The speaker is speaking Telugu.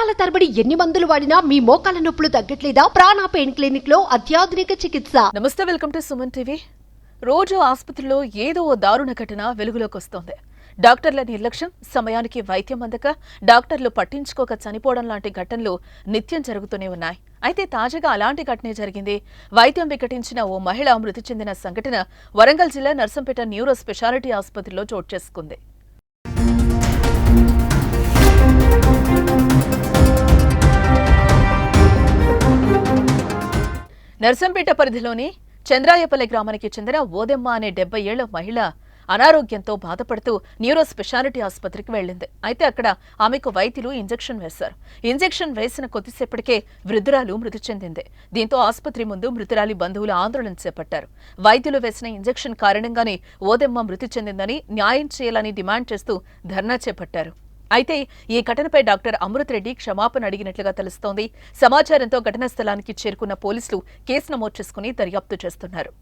సంవత్సరాల తరబడి ఎన్ని మందులు వాడినా మీ మోకాల నొప్పులు తగ్గట్లేదా? ప్రాణ పెయిన్ క్లినిక్లో అత్యాధునిక చికిత్స. నమస్తే వెల్కమ్ టు సుమన్ టీవీ. రోజు ఆసుపత్రిలో ఏదో ఓ దారుణ ఘటన వెలుగులోకి వస్తోంది. డాక్టర్ల నిర్లక్ష్యం సమయానికి వైద్యం అందక డాక్టర్లు పట్టించుకోక చనిపోవడం లాంటి ఘటనలు నిత్యం జరుగుతూనే ఉన్నాయి. అయితే తాజాగా అలాంటి ఘటనే జరిగింది. వైద్యం వికటించిన ఓ మహిళ మృతి చెందిన సంఘటన వరంగల్ జిల్లా నర్సంపేట న్యూరో స్పెషాలిటీ ఆసుపత్రిలో చోటు చేసుకుంది. నర్సంపేట పరిధిలోని చంద్రాయపల్లి గ్రామానికి చెందిన ఓదెమ్మ అనే డెబ్బై ఏళ్ళ మహిళ అనారోగ్యంతో బాధపడుతూ న్యూరో స్పెషాలిటీ ఆసుపత్రికి వెళ్ళింది. అయితే అక్కడ ఆమెకు వైద్యులు ఇంజెక్షన్ వేశారు. ఇంజెక్షన్ వేసిన కొద్దిసేపటికే వృద్ధురాలు మృతి చెందింది. దీంతో ఆసుపత్రి ముందు మృతురాలి బంధువులు ఆందోళన చేపట్టారు. వైద్యులు వేసిన ఇంజెక్షన్ కారణంగానే ఓదెమ్మ మృతి చెందిందని న్యాయం చేయాలని డిమాండ్ చేస్తూ ధర్నా చేపట్టారు. అయితే ఈ ఘటనపై డాక్టర్ అమృత్ రెడ్డి క్షమాపణ అడిగినట్లుగా తెలుస్తోంది. సమాచారంతో ఘటనా స్థలానికి చేరుకున్న పోలీసులు కేసు నమోదు చేసుకుని దర్యాప్తు చేస్తున్నారు.